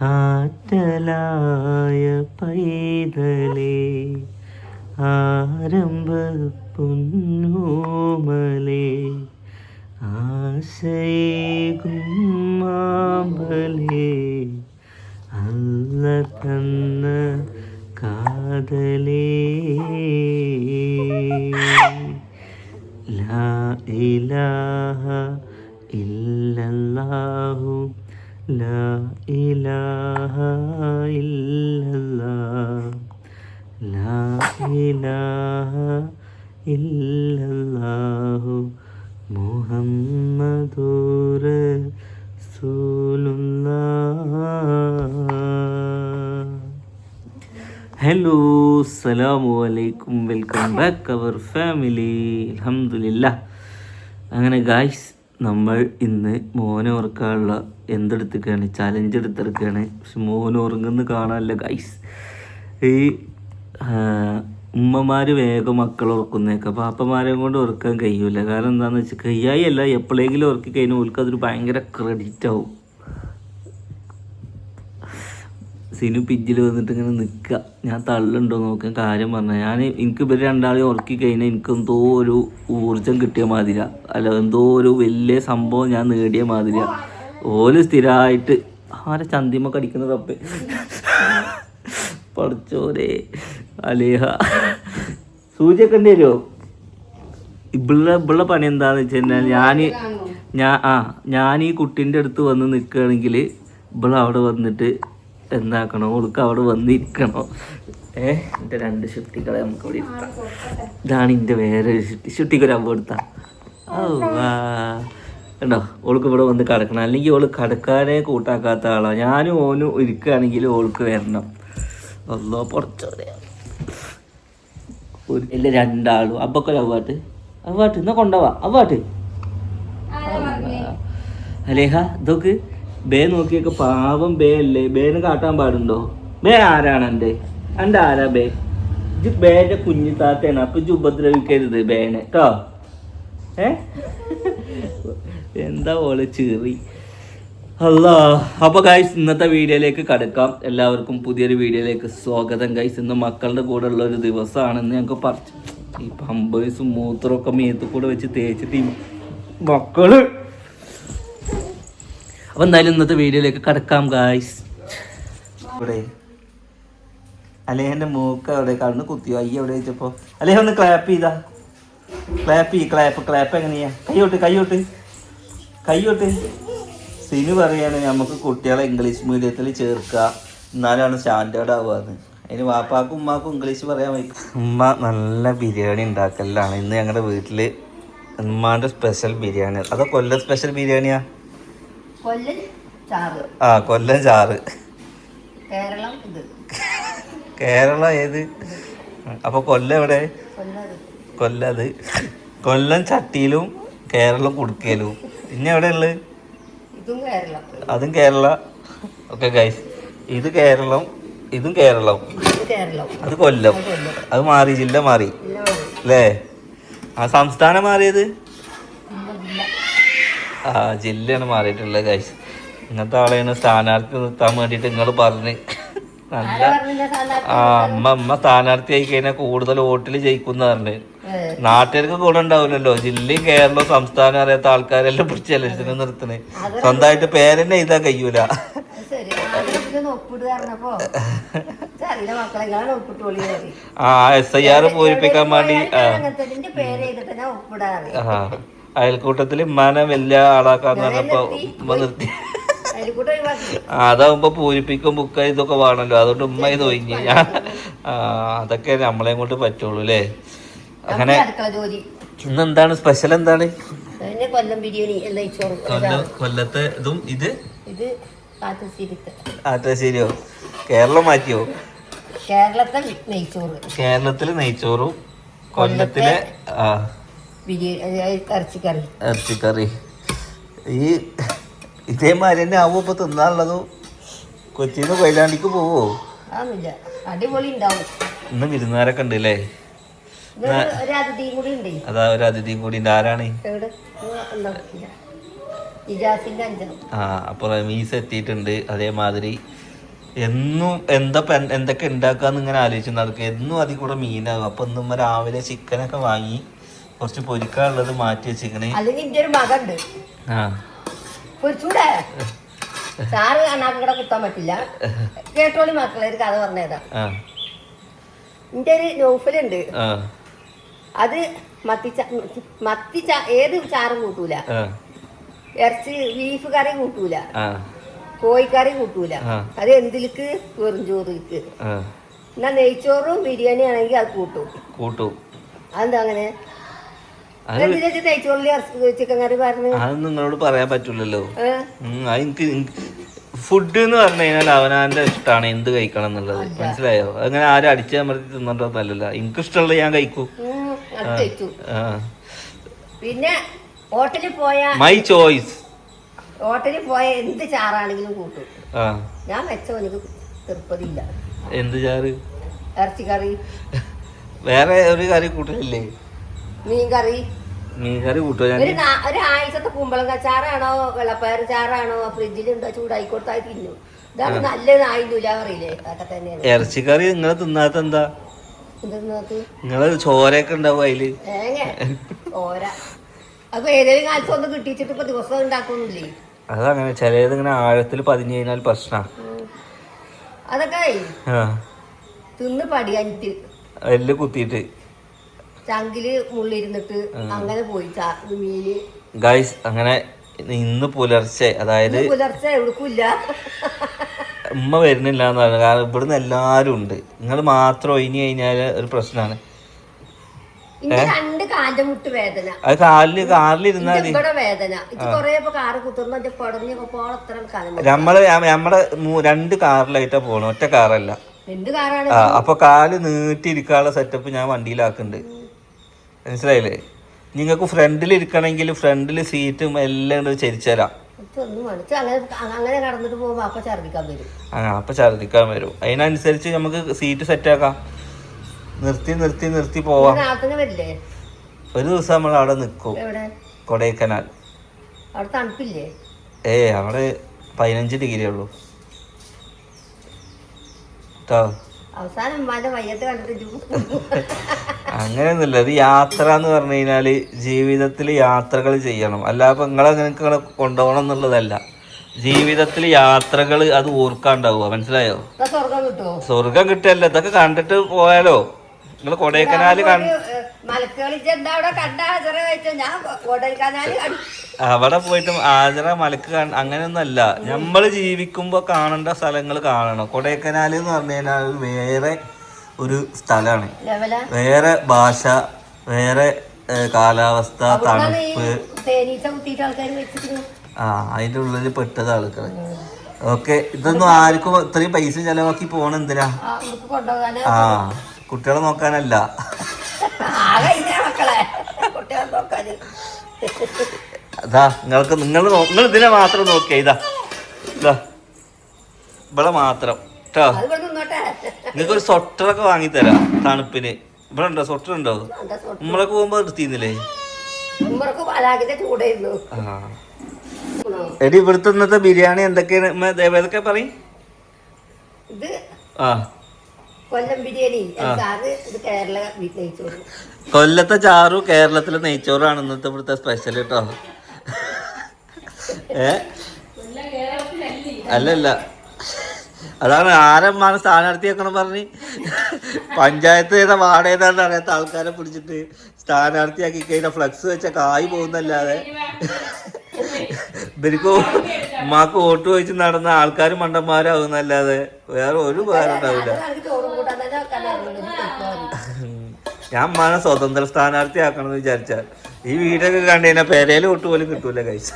ആറ്റലായ പൈതലേ ആരംഭ പൊന്നോമലേ ആശയകുമാമ്പലേ അല്ല തന്ന കാതലേ. ലാ ഇലാഹ ഇല്ലല്ലാഹു ഹലോ അസ്സലാമു അലൈക്കും. Welcome back our family. അൽഹംദുലില്ല അങ്ങനെ ഗായ്സ് നമ്മൾ ഇന്ന് മോനെ ഉറക്കാനുള്ള എന്തെടുത്തിരിക്കുകയാണ്? ചലഞ്ച് എടുത്തിരിക്കുകയാണ്. പക്ഷെ മോൻ ഉറങ്ങുന്ന കാണാനല്ല ഗൈസ് ഈ ഉമ്മമാർ വേഗം മക്കൾ ഉറക്കുന്നേക്കെ പാപ്പമാരെ കൊണ്ട് ഉറക്കാൻ കഴിയൂല. കാരണം എന്താണെന്ന് വെച്ചാൽ കയ്യായി അല്ല എപ്പോഴെങ്കിലും ഉറക്കി കഴിഞ്ഞാൽ ഓൾക്ക് അതൊരു ഭയങ്കര ക്രെഡിറ്റ് ആവും. സിനു പിജിൽ വന്നിട്ട് ഇങ്ങനെ നിൽക്കുക ഞാൻ തള്ളുണ്ടോ നോക്കാൻ കാര്യം പറഞ്ഞാൽ ഞാൻ എനിക്ക് ഇവർ രണ്ടാളെ ഉറക്കി കഴിഞ്ഞാൽ എനിക്ക് എന്തോ ഒരു ഊർജം കിട്ടിയ മാതിരി അല്ല എന്തോ ഒരു വലിയ സംഭവം ഞാൻ നേടിയ മാതിരി ഓൽ സ്ഥിരമായിട്ട് ആരെ ചന്തിമ കടിക്കുന്ന തപ്പ് പഠിച്ചോരെ. അലേഹ. സൂചിയൊക്കെ ഉണ്ടല്ലോ ഇവിടെ ഇവിടെ പണി എന്താന്ന് വെച്ച് കഴിഞ്ഞാൽ ഞാൻ ഞാൻ ആ ഞാൻ ഈ കുട്ടീന്റെ അടുത്ത് വന്ന് നിൽക്കുകയാണെങ്കിൽ ഇവിടെ അവിടെ വന്നിട്ട് എന്താക്കണോ? ഓൾക്ക് അവിടെ വന്നിരിക്കണോ? ഏ? എന്റെ രണ്ട് ഷുട്ടികളെ നമുക്ക് ഇവിടെ ഇരുത്താം. ഇതാണ് എന്റെ വേറെ ഷുട്ടി ഷുട്ടിക്ക് അമ്പ് കൊടുത്താ. കണ്ടോ? ഓൾക്ക് ഇവിടെ വന്ന് കിടക്കണം. അല്ലെങ്കിൽ ഓൾ കടക്കാനെ കൂട്ടാക്കാത്ത ആളാണ് ഞാനും ഓനും ഇരിക്കുകയാണെങ്കിൽ ഓൾക്ക് വരണം. ഒന്നോ പുറച്ചോടെയാ ഒരു ഇല്ല രണ്ടാളും. അപ്പൊക്കെ അവ്വാട്ട്. അവ്വാട്ട്. എന്നാ കൊണ്ടുപോവാ അവ്വാട്ട്. അലേഹ ഇതൊക്കെ ബേ നോക്കിയൊക്കെ പാവം ബേ അല്ലേ? ബേന് കാട്ടാൻ പാടുണ്ടോ? ബേ ആരാണ് എന്റെ എന്റെ ആരാ ബേ? ഇത് ബേന്റെ കുഞ്ഞു താത്തയാണ്. അപ്പൊ ഇത് ഉപദ്രവിക്കരുത് ബേനെ കേട്ടോ ഏ? എന്താ ഓൾ ചീറി? അല്ലാ അപ്പോൾ ഗൈസ് ഇന്നത്തെ വീഡിയോയിലേക്ക് കടക്കാം. എല്ലാവർക്കും പുതിയൊരു വീഡിയോയിലേക്ക് സ്വാഗതം. ഗൈസ് ഇന്ന് മക്കളുടെ കൂടെ ഉള്ള ഒരു ദിവസമാണെന്ന് ഞങ്ങൾക്ക് പറഞ്ഞു ഈ പമ്പേഴ്സും മൂത്രമൊക്കെ മേത്ത് കൂടെ വെച്ച് തേച്ചിട്ട് മക്കൾ അപ്പൊ എന്തായാലും ഇന്നത്തെ വീഡിയോയിലേക്ക് കടക്കാം ഗായ്സ് ഇവിടെ അലേഹന്റെ മൂക്ക് അവിടെ കടന്ന് കുത്തിയോ? അയ്യ എവിടെ വെച്ചപ്പോ. അലേഹ ഒന്ന് ക്ലാപ്പ് ചെയ്താ. ക്ലാപ്പ് ചെയ്യ ക്ലാപ്പ് ക്ലാപ്പ് എങ്ങനെയാ? കൈയോട്ട് കൈയോട്ട്. കൈയോട്ട്. സിനു പറയാണ് നമുക്ക് കുട്ടികളെ ഇംഗ്ലീഷ് മീഡിയത്തിൽ ചേർക്കുക എന്നാലാണ് സ്റ്റാൻഡേർഡ് ആവുകയെന്ന് അതിന് വാപ്പാക്കും ഉമ്മാക്കും ഇംഗ്ലീഷ് പറയാൻ വയ്ക്കും ഉമ്മ നല്ല ബിരിയാണി ഉണ്ടാക്കലാണ്. ഇന്ന് ഞങ്ങളുടെ വീട്ടിൽ ഉമ്മാന്റെ സ്പെഷ്യൽ ബിരിയാണി അതോ കൊല്ലം സ്പെഷ്യൽ ബിരിയാണിയാ. ആ കൊല്ലം ചാറ്. കേരളം കേരളം ഏത്? അപ്പൊ കൊല്ലം എവിടെ? കൊല്ലത് കൊല്ലം ചട്ടിയിലും കേരളം കുടുക്കയിലും. ഇനി എവിടെ ഉള്ളത്? അതും കേരള. ഓക്കെ ഗൈസ് ഇത് കേരളം ഇതും കേരളം. അത് കൊല്ലം. അത് മാറി. ജില്ല മാറി. അല്ലേ? ആ സംസ്ഥാനം മാറിയത്. ആ ജില്ലയാണ് മാറിയിട്ടുള്ളത് ഗൈസ് ഇങ്ങനത്തെ ആളെയാണ് സ്ഥാനാർത്ഥി നിർത്താൻ വേണ്ടിട്ട് നിങ്ങൾ പറഞ്ഞ്. നല്ല? ആ അമ്മ അമ്മ സ്ഥാനാർത്ഥി ആയി കഴിഞ്ഞാൽ കൂടുതൽ വോട്ടിൽ ജയിക്കുന്ന പറഞ്ഞ്. നാട്ടുകാർക്ക് ഗുണം ഉണ്ടാവില്ലല്ലോ. ജില്ലയും കേരളവും സംസ്ഥാനം അറിയാത്ത ആൾക്കാരെല്ലാം പിടിച്ച് ഇലക്ഷന് നിർത്തണേ. സ്വന്തമായിട്ട് പേരെന്നെ എഴുതാൻ കഴിയൂല. ആ എസ് ഐ ആർ പൂരിപ്പിക്കാൻ വേണ്ടി ആ. അയൽക്കൂട്ടത്തിൽ ഉമ്മാനെ വലിയ ആളാക്കാന്ന് പറഞ്ഞപ്പോ നിർത്തി. അതാവുമ്പോ പൂരിപ്പിക്കും ബുക്ക് ഇതൊക്കെ വേണല്ലോ. അതുകൊണ്ട് ഉമ്മ ഇത് ഒഴിഞ്ഞു. ഞാൻ അതൊക്കെ നമ്മളെ കൊണ്ട് പറ്റുള്ളൂ അല്ലേ അങ്ങനെ ഇന്ന് എന്താണ്? സ്പെഷ്യൽ എന്താണ്? കൊല്ലം ബിരിയാണി കൊല്ലത്തെ ഇതും ഇത്? ഇത് ആറ്റശ്ശേരിയോ കേരളം മാറ്റിയോ? കേരളത്തിൽ നെയ്ച്ചോറ്. കേരളത്തിലെ നെയ്ച്ചോറും കൊല്ലത്തിലെ ആ. ഇറച്ചിക്കറി. ഇറച്ചിക്കറി. ഈ ഇതേമാതിരി തന്നെ ആവും ഇപ്പൊ തിന്നാനുള്ളതും കൊച്ചിന്ന് കൊയിലാണ്ടിക്ക് പോവോ? അടിപൊളി ഉണ്ടാവും. ഇന്ന് വിരുന്നുകാരൊക്കെ ഉണ്ട് അല്ലേ അതാ ഒരു അതിഥിയും കൂടി ഉണ്ട്. ആരാണ്? ആ അപ്പൊ റമീസ് എത്തിയിട്ടുണ്ട്. അതേമാതിരി എന്നും എന്ത് എന്തൊക്കെ ഉണ്ടാക്കാന്ന് ഇങ്ങനെ ആലോചിച്ച് നടക്കുക. എന്നും അതിൽ കൂടെ മീനാകും. അപ്പൊ ഇന്നും രാവിലെ ചിക്കനൊക്കെ വാങ്ങി കുറച്ച് പൊരിക്കാനുള്ളത് മാറ്റി വെച്ചിരിക്കണേ അല്ലെങ്കിൽ എന്റെ ഒരു മകണ്ട്. ആ. പൊരിച്ചൂടെ? സാറ് അണ്ണാക്കിടെ കുത്താൻ പറ്റില്ല. കേട്ടോളി മക്കളെ ഒരു കഥ പറഞ്ഞതാ ആ. എന്റെ ഒരു നോഫലുണ്ട്. ആ. അത് മത്തി ച- മത്തി ച- ഏത് ചാറും കൂട്ടൂല. ആ. ഇറച്ചി ബീഫ് കറി കൂട്ടൂല. ആ. കോഴിക്കറി കൂട്ടൂല. ആ. അത് എന്തിലേക്ക് വെറും ചോറിലേക്ക് ആ. എന്നാ നെയ്ച്ചോറും ബിരിയാണി ആണെങ്കിൽ അത് കൂട്ടും. കൂട്ടും. അതെന്താ അങ്ങനെ? അത് എന്തിനാ നെയ്ച്ചോറിൽ ഇറച്ചി ചിക്കൻ കറി പറഞ്ഞു അത് നിങ്ങളോട് പറയാൻ പറ്റൂലല്ലോ. എനിക്ക് ഫുഡ് എന്ന് പറഞ്ഞു കഴിഞ്ഞാൽ അവനാന്റെ ഇഷ്ടമാണ് എന്ത് കഴിക്കണം എന്നുള്ളത്. മനസ്സിലായോ? അങ്ങനെ ആരും അടിച്ചമർത്തി തിന്നോണ്ടോന്നല്ലല്ലോ എനിക്ക് ഇഷ്ടമുള്ള ഞാൻ കഴിക്കൂ. പിന്നെ ഹോട്ടലിൽ പോയ മൈ ചോയ്സ് ഹോട്ടലിൽ പോയ എന്ത് ചാറാണെങ്കിലും കൂട്ടു. ഞാൻ വെച്ചോ എനിക്ക് തൃപ്പതില്ല എന്ത് ചാറ്? ഇറച്ചിക്കറി. വേറെ ഒരു കറി കൂട്ടലില്ലേ? മീൻ കറി മീൻ കറി കൂട്ടുക ഒരു നാ- ഒരു ആഴ്ചത്തെ കുമ്പളങ്ങ ചാറാണോ വെള്ളപ്പയർ ചാറാണോ ഫ്രിഡ്ജിലുണ്ടോ ചൂടായി കൊടുത്താൽ തിന്നു. ഇതാണ് നല്ലത് ആയില്ല പറയില്ലേ? അതൊക്കെ തന്നെയാണ്. ഇറച്ചിക്കറി നിങ്ങൾ തിന്നാത്ത എന്താ? എന്തെന്നത് നിങ്ങൾ ചോരയൊക്കെ ഉണ്ടാവും അതിൽ? തേങ്ങ ഓരാ അപ്പൊ ഏതെങ്കിലും കാലത്ത് ഒന്ന് കിട്ടിച്ചിട്ട് ഇപ്പൊ ദിവസം ഉണ്ടാക്കൊന്നുമില്ലേ അതങ്ങനെ ചിലത് ഇങ്ങനെ ആഴത്തിൽ പതിഞ്ഞു കഴിഞ്ഞാൽ പ്രശ്ന. ഉം. അതൊക്കെ തിന്ന് പടിയാനിട്ട് എല്ല് കുത്തിയിട്ട്. ചങ്കിൽ മുള്ളിരുന്നിട്ട് അങ്ങനെ പോയി മീന്. ഗൈസ് അങ്ങനെ ഇന്ന് പുലർച്ചെ അതായത് പുലർച്ചെ എവിടേക്കില്ല. ഉമ്മ വരുന്നില്ല എന്ന് പറഞ്ഞു കാരണം ഇവിടുന്ന് എല്ലാരും ഉണ്ട്. നിങ്ങൾ മാത്രം ഒഴിഞ്ഞു കഴിഞ്ഞാൽ ഒരു പ്രശ്നമാണ് രണ്ട് കാലിന്റെ മുട്ട് വേദന. അത് കാലിൽ വേദന? നമ്മൾ നമ്മടെ രണ്ട് കാറിലായിട്ടാ പോണ. ഒറ്റ കാറല്ല. അപ്പൊ കാൽ നീട്ടിയിരിക്കാനുള്ള സെറ്റപ്പ് ഞാൻ വണ്ടിയിലാക്കുന്നുണ്ട് മനസ്സിലായില്ലേ? നിങ്ങൾക്ക് ഫ്രണ്ടിൽ ഇരിക്കണമെങ്കിൽ ഫ്രണ്ടിൽ സീറ്റും എല്ലാം ഉണ്ട് ചരിച്ചരാം അപ്പൊ ഛർദിക്കാൻ വരും. ആ അപ്പൊ ഛർദിക്കാൻ വരും. അതിനനുസരിച്ച് നമുക്ക് സീറ്റ് സെറ്റ് ആക്കാം. നിർത്തി നിർത്തി നിർത്തി പോവാം. ഒരു ദിവസം നമ്മൾ അവിടെ നിൽക്കും കൊടൈക്കനാൽ. ഏ അവിടെ പതിനഞ്ച് ഡിഗ്രി ഉള്ളൂ. അവസാനം കണ്ടിട്ട് അങ്ങനെയൊന്നുമില്ല. അത് യാത്ര എന്ന് പറഞ്ഞു കഴിഞ്ഞാൽ ജീവിതത്തിൽ യാത്രകൾ ചെയ്യണം. അല്ലാതെ നിങ്ങളെ നിങ്ങളെ കൊണ്ടുപോകണം എന്നുള്ളതല്ല. ജീവിതത്തിൽ യാത്രകൾ അത് ഓർക്കാണ്ടാവുക. മനസ്സിലായോ? സ്വർഗം കിട്ടല്ല ഇതൊക്കെ കണ്ടിട്ട് പോയാലോ? നിങ്ങൾ കൊടൈക്കനാല് അവിടെ പോയിട്ട് ആചര മലക്ക് കാണ അങ്ങനെയൊന്നുമല്ല. നമ്മൾ ജീവിക്കുമ്പോൾ കാണേണ്ട സ്ഥലങ്ങൾ കാണണം. കൊടൈക്കനാല് എന്ന് പറഞ്ഞു കഴിഞ്ഞാൽ വേറെ ഒരു സ്ഥലമാണ് വേറെ ഭാഷ വേറെ കാലാവസ്ഥ തണുപ്പ്. ആ അതിന്റെ ഉള്ളിൽ പെട്ടത് ആൾക്കാർ ഓക്കെ ഇതൊന്നും ആർക്കും ഇത്രയും പൈസ ചെലവാക്കി പോണ എന്തിനാ? ആ കുട്ടികളെ നോക്കാനല്ല. അതാ നിങ്ങൾക്ക് നിങ്ങൾ നിങ്ങൾ ഇതിനെ മാത്രം നോക്കിയാ ഇതാ. ഇതാ ഇവിടെ മാത്രം. കേട്ടോ അത് ഇവിടെ നിന്നോട്ടെ. നിങ്ങൾക്ക് ഒരു സ്വട്ടറൊക്കെ വാങ്ങിത്തരാം തണുപ്പിന്. ഇവിടെ ഉണ്ടോ? സ്വട്ടർ ഉണ്ടോ നമ്മളൊക്കെ പോകുമ്പോ നിർത്തിന്നില്ലേ എടി ഇവിടുത്തെ ഇന്നത്തെ ബിരിയാണി എന്തൊക്കെയാണ്? ഏതൊക്കെ പറയും. ഇത് ആ. കൊല്ലം ബിരിയാണി. അത് ഇത് കേരള നെയ്ച്ചോറ്. കൊല്ലത്തെ ചാറു കേരളത്തിലെ നെയ്ച്ചോറാണ് ഇന്നത്തെ ഇവിടുത്തെ സ്പെഷ്യൽ കേട്ടോ ഏ? അല്ലല്ല. അതാണ് ആരമ്മാണ് സ്ഥാനാർത്ഥി വെക്കണം പറഞ്ഞ്. പഞ്ചായത്ത് ഏതാ വാർഡ് ഏതാണെന്ന് അറിയാത്ത ആൾക്കാരെ പിടിച്ചിട്ട് സ്ഥാനാർത്ഥിയാക്കി കഴിഞ്ഞാൽ ഫ്ലക്സ് വെച്ച കായ് പോകുന്നല്ലാതെ. ഇവർക്ക് ഉമ്മാക്ക് വോട്ട് ചോദിച്ച് നടന്ന ആൾക്കാർ മണ്ടന്മാരാകുന്നല്ലാതെ വേറെ ഒരു ഉപകാരം ഉണ്ടാവില്ല. ഞാൻ മാന സ്വതന്ത്ര സ്ഥാനാർത്ഥി ആക്കണം എന്ന് വിചാരിച്ചാൽ ഈ വീടൊക്കെ കണ്ടു കഴിഞ്ഞാൽ പെരയിൽ വോട്ട് പോലും കിട്ടൂല കഴിച്ച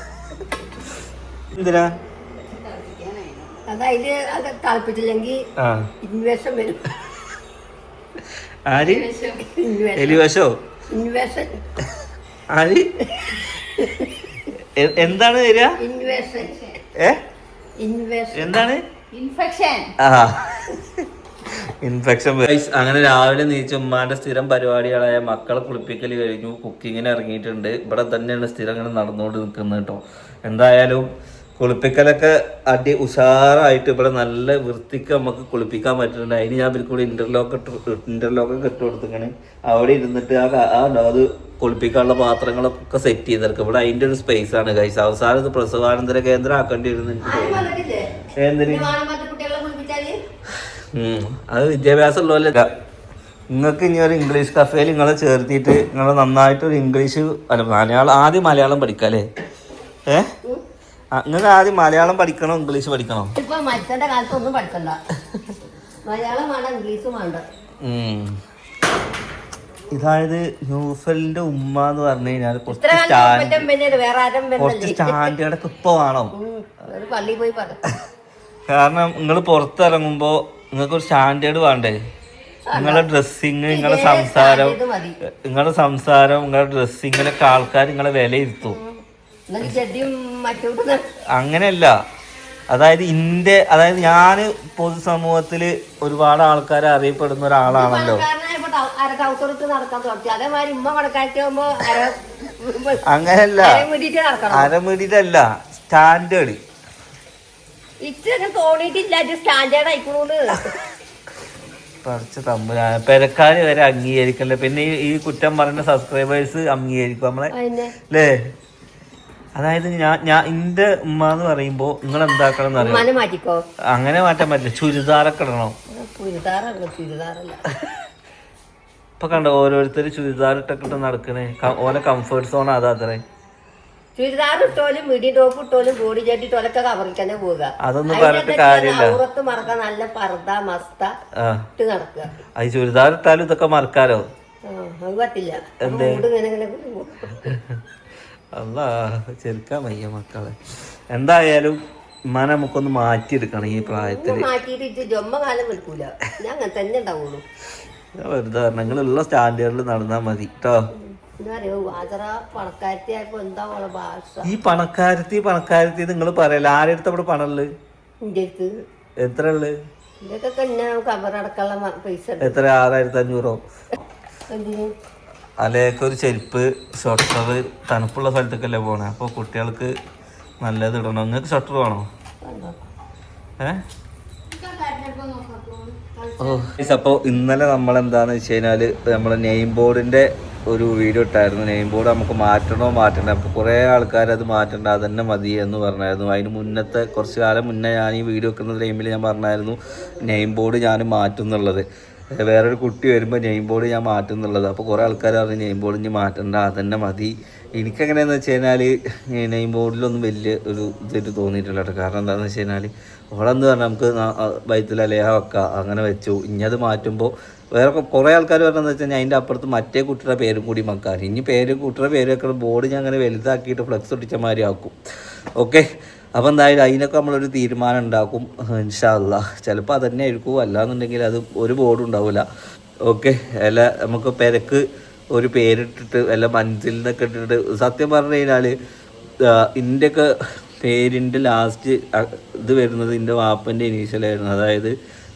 എന്തിനാ? അത് അത് തിളപ്പിച്ചില്ലെങ്കിൽ ആ. ഇൻവേഷൻ വരും. ആര്? ഇൻവേഷൻ. എലിവശോ? ഇൻവേഷൻ. ആര്? എന്താണ് വരിക? ഇൻവേഷൻ. ഏ? ഇൻവേഷൻ. എന്താണ്? ഇൻഫെക്ഷൻ. ആ. ഇൻഫെക്ഷൻ അങ്ങനെ രാവിലെ നീച്ച ഉമ്മാന്റെ സ്ഥിരം പരിപാടികളായ മക്കളെ കുളിപ്പിക്കൽ കഴിഞ്ഞു കുക്കിങ്ങിന് ഇറങ്ങിയിട്ടുണ്ട്. ഇവിടെ തന്നെയാണ് സ്ഥിരം ഇങ്ങനെ നടന്നുകൊണ്ട് നിൽക്കുന്നത് കേട്ടോ. എന്തായാലും കുളിപ്പിക്കലൊക്കെ അടി ഉഷാറായിട്ട് ഇവിടെ നല്ല വൃത്തിക്ക് നമുക്ക് കുളിപ്പിക്കാൻ പറ്റുന്നുണ്ട്. അതിന് ഞാൻ ബിൽക്കൂടി കൂടി ഇന്റർലോക്ക് ഇട്ട് ഇന്റർലോക്ക് ഇട്ട് കൊടുത്തിങ്ങനെ അവിടെ ഇരുന്നിട്ട് ആ അത് കുളിപ്പിക്കാനുള്ള പാത്രങ്ങളൊക്കെ സെറ്റ് ചെയ്തെടുക്കും ഇവിടെ അതിന്റെ ഒരു സ്പേസ് ആണ് കൈസ് അവസാനം ഇത് പ്രസവാനന്തര കേന്ദ്രം ആക്കേണ്ടി വരുന്നു എന്തിന്. അത് വിദ്യാഭ്യാസം ഉള്ളതല്ല നിങ്ങൾക്ക് ഇനി ഒരു ഇംഗ്ലീഷ് കഫേയിൽ നിങ്ങളെ ചേർത്തിയിട്ട് നിങ്ങൾ നന്നായിട്ടൊരു ഇംഗ്ലീഷ് അല്ല മലയാളം ആദ്യം മലയാളം പഠിക്കാം അല്ലേ ഏ നിങ്ങൾക്ക് ആദ്യം മലയാളം പഠിക്കണോ ഇംഗ്ലീഷ് പഠിക്കണോ? ഇപ്പൊ മത്സരന്റെ കാലത്ത് ഒന്നും പഠിക്കണ്ട. മലയാളം വേണ്ട ഇംഗ്ലീഷും വേണ്ട. ഇതായത് ന്യൂഫലിന്റെ ഉമ്മ എന്ന് പറഞ്ഞു കഴിഞ്ഞാൽ കുറച്ച് സ്റ്റാൻഡേർഡ് സ്റ്റാൻഡ് കുറച്ച് സ്റ്റാൻഡേർഡൊക്കെ ഇപ്പൊ വേണം. പള്ളി പോയി കാരണം നിങ്ങൾ പുറത്തിറങ്ങുമ്പോ നിങ്ങൾക്ക് ഒരു സ്റ്റാൻഡേർഡ് വേണ്ടേ? നിങ്ങളുടെ ഡ്രസ്സിങ് നിങ്ങളുടെ സംസാരം നിങ്ങളുടെ സംസാരം നിങ്ങളുടെ ഡ്രസ്സിങ്ങിലൊക്കെ ആൾക്കാർ നിങ്ങളെ വിലയിരുത്തും. അങ്ങനെയല്ല. അതായത് ഇന്റെ അതായത് ഞാൻ പൊതുസമൂഹത്തിൽ ഒരുപാട് ആൾക്കാരെ അറിയപ്പെടുന്ന ഒരാളാണല്ലോ. അങ്ങനല്ല അരമിടിയിട്ടല്ല സ്റ്റാൻഡേർഡ്. പറിച്ച തമ്പുരാ പെരക്കാര് വരെ അംഗീകരിക്കല്ലേ പിന്നെ ഈ- കുറ്റം പറയുന്ന സബ്സ്ക്രൈബേഴ്സ് അംഗീകരിക്കും. നമ്മളെ അല്ലേ അതായത് ഞാൻ ഞാൻ എന്റെ ഉമ്മ എന്ന് പറയുമ്പോ നിങ്ങൾ എന്താക്കണം എന്ന് അറിയോ മാറ്റിക്കോ. അങ്ങനെ മാറ്റാൻ പറ്റില്ല. ചുരിദാറൊക്കെ ഇടണോ. ചുരിദാറല്ല ചുരിദാറല്ല ഇപ്പൊ കണ്ടോ ഓരോരുത്തർ ചുരിദാർ ഇട്ടൊക്കെ ഇട്ട് നടക്കണേ. ഓരോ കംഫേർട്ട് സോൺ അതാ അത്രേ. ചുരിദാർ ഇട്ടോലും മിടി ടോപ്പ് ഇട്ടോലും ബോഡി ജെട്ടി ഇട്ടോലൊക്കെ കവറിൽ തന്നെ പോവുക. അതൊന്നും പറഞ്ഞിട്ട് കാര്യമില്ല. ഔറത്ത് മറക്കാൻ നല്ല പർദ്ദ മസ്ത ഇട്ട് നടക്കുക. അത് ചുരിദാർ ഇട്ടാലും ഇതൊക്കെ മറക്കാലോ? അത് പറ്റില്ല. അല്ല ചെറുക്കാൻ വയ്യ മക്കളെ. എന്തായാലും മന നമുക്കൊന്ന് മാറ്റിയെടുക്കണം ഈ പ്രായത്തിൽ വെറുതെ നിങ്ങളുള്ള സ്റ്റാൻഡേർഡിൽ നടന്നാൽ മതി കേട്ടോ ഈ പണക്കാരത്തി പണക്കാരത്തി നിങ്ങൾ പറയല. ആരെടുത്ത എന്റെ അടുത്ത്. എത്ര ഉള്ളു എത്ര? ആറായിരത്തി അഞ്ഞൂറോ? അലേക്ക് ഒരു ചെരുപ്പ് ഷട്ടർ തണുപ്പുള്ള സ്ഥലത്തേക്കല്ലേ പോണേ? അപ്പോൾ കുട്ടികൾക്ക് നല്ലത് ഇടണം. നിങ്ങൾക്ക് ഷട്ടർ വേണോ? ഏ? അപ്പോൾ ഇന്നലെ നമ്മൾ എന്താണെന്ന് വെച്ച് കഴിഞ്ഞാൽ നമ്മളെ നെയിം ബോർഡിന്റെ ഒരു വീഡിയോ ഇട്ടായിരുന്നു. നെയിം ബോർഡ് നമുക്ക് മാറ്റണോ മാറ്റണ്ടോ. അപ്പോൾ കുറേ ആൾക്കാർ അത് മാറ്റണ്ട. അത് തന്നെ മതി എന്ന് പറഞ്ഞായിരുന്നു. അതിന് മുന്നത്തെ കുറച്ച് കാലം മുന്നേ ഞാൻ ഈ വീഡിയോ വെക്കുന്ന ടൈമിൽ ഞാൻ പറഞ്ഞായിരുന്നു നെയിം ബോർഡ് ഞാൻ മാറ്റും എന്നുള്ളത്. വേറൊരു കുട്ടി വരുമ്പോൾ നെയിം ബോർഡ് ഞാൻ മാറ്റും എന്നുള്ളത്. അപ്പോൾ കുറേ ആൾക്കാർ പറഞ്ഞു നെയിം ബോർഡ് ഇനി മാറ്റണ്ട തന്നെ മതി. എനിക്കെങ്ങനെയാണെന്ന് വെച്ച് കഴിഞ്ഞാൽ നെയിം ബോർഡിലൊന്നും വലിയ ഒരു ഇതായിട്ട് തോന്നിയിട്ടില്ല കാരണം എന്താണെന്ന് വെച്ച് കഴിഞ്ഞാൽ ഓളെന്ന് പറഞ്ഞാൽ നമുക്ക് ബൈത്തിൽ അലേഹ വെക്കാം അങ്ങനെ വെച്ചു. ഇനി അത് മാറ്റുമ്പോൾ വേറെ കുറേ ആൾക്കാർ പറഞ്ഞതെന്ന് വെച്ച് കഴിഞ്ഞാൽ അതിന്റെ അപ്പുറത്ത് മറ്റേ കുട്ടിയുടെ പേരും കൂടി മക്കാൻ ഇനി പേര് കുട്ടിയുടെ പേര് വെക്കണം ബോർഡ് ഞാൻ അങ്ങനെ വലുതാക്കിയിട്ട് ഫ്ലെക്സ് ഒട്ടിച്ച മാതിരി ആക്കും. ഓക്കെ അപ്പോൾ എന്തായാലും അതിനൊക്കെ നമ്മളൊരു തീരുമാനം ഉണ്ടാക്കും ഇൻഷാല്ല ചിലപ്പോൾ അതന്നെ ആയിരിക്കും. അല്ലാന്നുണ്ടെങ്കിൽ അത് ഒരു ബോർഡും ഉണ്ടാവില്ല ഓക്കെ അല്ല നമുക്ക് പെരക്ക് ഒരു പേരിട്ടിട്ട് അല്ല മനസ്സിൽ നിന്നൊക്കെ ഇട്ടിട്ട്. സത്യം പറഞ്ഞു കഴിഞ്ഞാൽ ഇന്റെയൊക്കെ പേരിന്റെ ലാസ്റ്റ് ഇത് വരുന്നത് എന്റെ വാപ്പന്റെ ഇനീഷ്യലായിരുന്നു അതായത്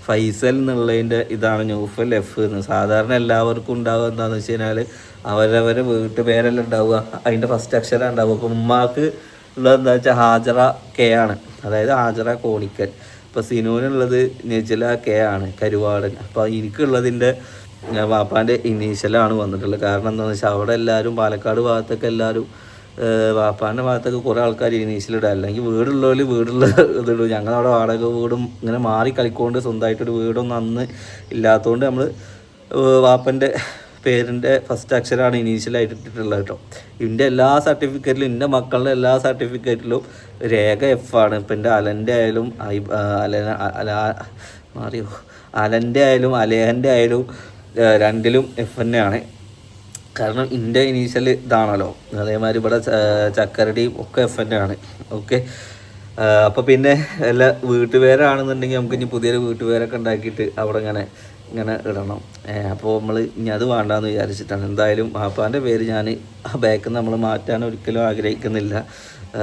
ഫൈസൽ എന്നുള്ളതിന്റെ ഇതാണ് ന്യൂഫൽ എഫ് എന്ന്. സാധാരണ എല്ലാവർക്കും ഉണ്ടാവുക എന്താണെന്ന് വെച്ച് കഴിഞ്ഞാൽ അവരവരെ വീട്ടുപേരെല്ലാം ഉണ്ടാവുക. അതിന്റെ ഫസ്റ്റ് അക്ഷരം ഉണ്ടാവുക. അപ്പോൾ ഉമ്മാക്ക് എന്താ വെച്ചാൽ ഹാജറ കെ ആണ്. അതായത് ഹാജറ കോണിക്കൽ. അപ്പോൾ സിനുവിനുള്ളത് നെജല കെ ആണ് കരുവാടൻ. അപ്പോൾ എനിക്കുള്ളതിന്റെ വാപ്പാന്റെ ഇനീഷ്യലാണ് വന്നിട്ടുള്ളത്. കാരണം എന്താണെന്ന് വെച്ചാൽ അവിടെ എല്ലാവരും പാലക്കാട് ഭാഗത്തൊക്കെ എല്ലാവരും വാപ്പാന്റെ ഭാഗത്തൊക്കെ കുറേ ആൾക്കാർ ഇനീഷ്യലിടുക അല്ലെങ്കിൽ വീടുള്ളവർ വീടുള്ള ഇതിടും. ഞങ്ങളവിടെ വാടക വീടും ഇങ്ങനെ മാറി കളിക്കൊണ്ട് സ്വന്തമായിട്ടൊരു വീടൊന്നും അന്ന് ഇല്ലാത്തതുകൊണ്ട് നമ്മൾ വാപ്പന്റെ പേരിന്റെ ഫസ്റ്റ് അക്ഷരമാണ് ഇനീഷ്യലായിട്ട് ഇട്ടിട്ടുള്ളത് കേട്ടോ ഇതിന്റെ എല്ലാ സർട്ടിഫിക്കറ്റിലും എന്റെ മക്കളുടെ എല്ലാ സർട്ടിഫിക്കറ്റിലും രേഖ എഫ് ആണ്. ഇപ്പം എന്റെ അലന്റെ ആയാലും ഐ അല മാറിയോ? അലന്റെ ആയാലും അലേഹന്റെ ആയാലും രണ്ടിലും എഫ് തന്നെയാണ് കാരണം എന്റെ ഇനീഷ്യൽ ഇതാണല്ലോ. അതേമാതിരി ഇവിടെ ചക്കരടിയും ഒക്കെ എഫ് തന്നെയാണ് ഓക്കെ അപ്പോൾ പിന്നെ എല്ലാ വീട്ടുപേരാണെന്നുണ്ടെങ്കിൽ നമുക്ക് ഇനി പുതിയൊരു വീട്ടുപേരൊക്കെ ഉണ്ടാക്കിയിട്ട് അവിടെ ഇങ്ങനെ ഇങ്ങനെ ഇടണം. അപ്പോൾ നമ്മൾ ഇനി അത് വേണ്ടാന്ന് വിചാരിച്ചിട്ടാണ്. എന്തായാലും മാപ്പാന്റെ പേര് ഞാൻ ആ ബാക്ക് നമ്മൾ മാറ്റാൻ ഒരിക്കലും ആഗ്രഹിക്കുന്നില്ല.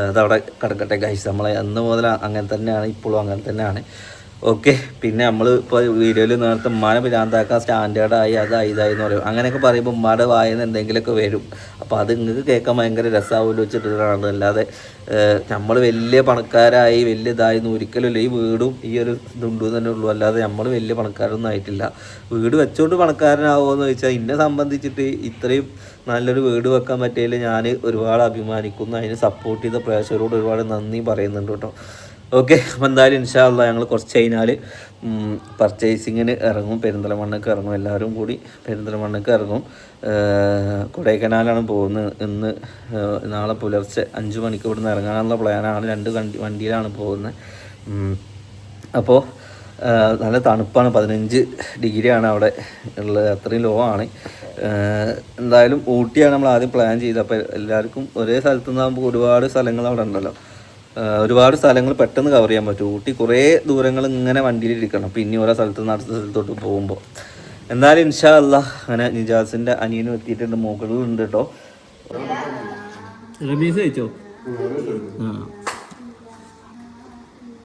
അതവിടെ കിടക്കട്ടെ കഴിച്ച് നമ്മൾ അന്ന് മുതൽ അങ്ങനെ തന്നെയാണ് ഇപ്പോഴും അങ്ങനെ തന്നെയാണ്. ഓക്കെ പിന്നെ നമ്മൾ ഇപ്പോൾ വീഡിയോയിൽ നേരത്തെ ഉമ്മാനെ ഭ്രാന്താക്കാൻ സ്റ്റാൻഡേർഡായി അതായി ഇതായി എന്ന് പറയും. അങ്ങനെയൊക്കെ പറയുമ്പോൾ ഉമ്മാടെ വായന എന്തെങ്കിലുമൊക്കെ വരും. അപ്പോൾ അത് നിങ്ങൾക്ക് കേൾക്കാൻ ഭയങ്കര രസമാവുമല്ലോ വെച്ചിട്ടുള്ളതാണ്. അല്ലാതെ നമ്മൾ വലിയ പണക്കാരായി വലിയ ഇതായി ഒരിക്കലും ഈ വീടും ഈ ഒരു ഇതുണ്ടു തന്നെ ഉള്ളൂ. അല്ലാതെ നമ്മൾ വലിയ പണക്കാരൊന്നും ആയിട്ടില്ല. വീട് വെച്ചുകൊണ്ട് പണക്കാരനാവുമോ എന്ന് ചോദിച്ചാൽ എന്നെ സംബന്ധിച്ചിട്ട് ഇത്രയും നല്ലൊരു വീട് വെക്കാൻ പറ്റിയതിൽ ഞാൻ ഒരുപാട് അഭിമാനിക്കുന്നു. അതിന് സപ്പോർട്ട് ചെയ്ത പ്രേക്ഷകരോട് ഒരുപാട് നന്ദി പറയുന്നുണ്ട് കേട്ടോ. ഓക്കെ അപ്പോൾ എന്തായാലും ഇൻഷാല്ല ഞങ്ങൾ കുറച്ച് കഴിഞ്ഞാൽ പർച്ചേസിങ്ങിന് ഇറങ്ങും. പെരിന്തലമണ്ണക്ക് ഇറങ്ങും. എല്ലാവരും കൂടി പെരിന്തലമണ്ണക്ക് ഇറങ്ങും. കൊടൈക്കനാലാണ് പോകുന്നത്. ഇന്ന് നാളെ പുലർച്ചെ അഞ്ച് മണിക്ക് ഇവിടുന്ന് ഇറങ്ങാനുള്ള പ്ലാനാണ്. രണ്ട് വണ്ടി വണ്ടിയിലാണ് പോകുന്നത്. അപ്പോൾ നല്ല തണുപ്പാണ്. പതിനഞ്ച് ഡിഗ്രിയാണ് അവിടെ ഉള്ളത്. അത്രയും ലോ ആണ്. എന്തായാലും ഊട്ടിയാണ് നമ്മൾ ആദ്യം പ്ലാൻ ചെയ്തത്. അപ്പോൾ എല്ലാവർക്കും ഒരേ സ്ഥലത്തു നിന്നാകുമ്പോൾ ഒരുപാട് സ്ഥലങ്ങൾ അവിടെ ഉണ്ടല്ലോ. ഒരുപാട് സ്ഥലങ്ങൾ പെട്ടെന്ന് കവർ ചെയ്യാൻ പറ്റും. ഊട്ടി കുറേ ദൂരങ്ങൾ ഇങ്ങനെ വണ്ടിയിൽ ഇരിക്കണം. പിന്നെ ഓരോ സ്ഥലത്ത് നിന്ന് അടുത്ത സ്ഥലത്തോട്ട് പോകുമ്പോൾ എന്നാലും ഇൻഷാ അല്ല അങ്ങനെ നിജാസിന്റെ അനിയനും എത്തിയിട്ടുണ്ട് മുകളിലുണ്ട് കേട്ടോ കഴിച്ചോ. ആ.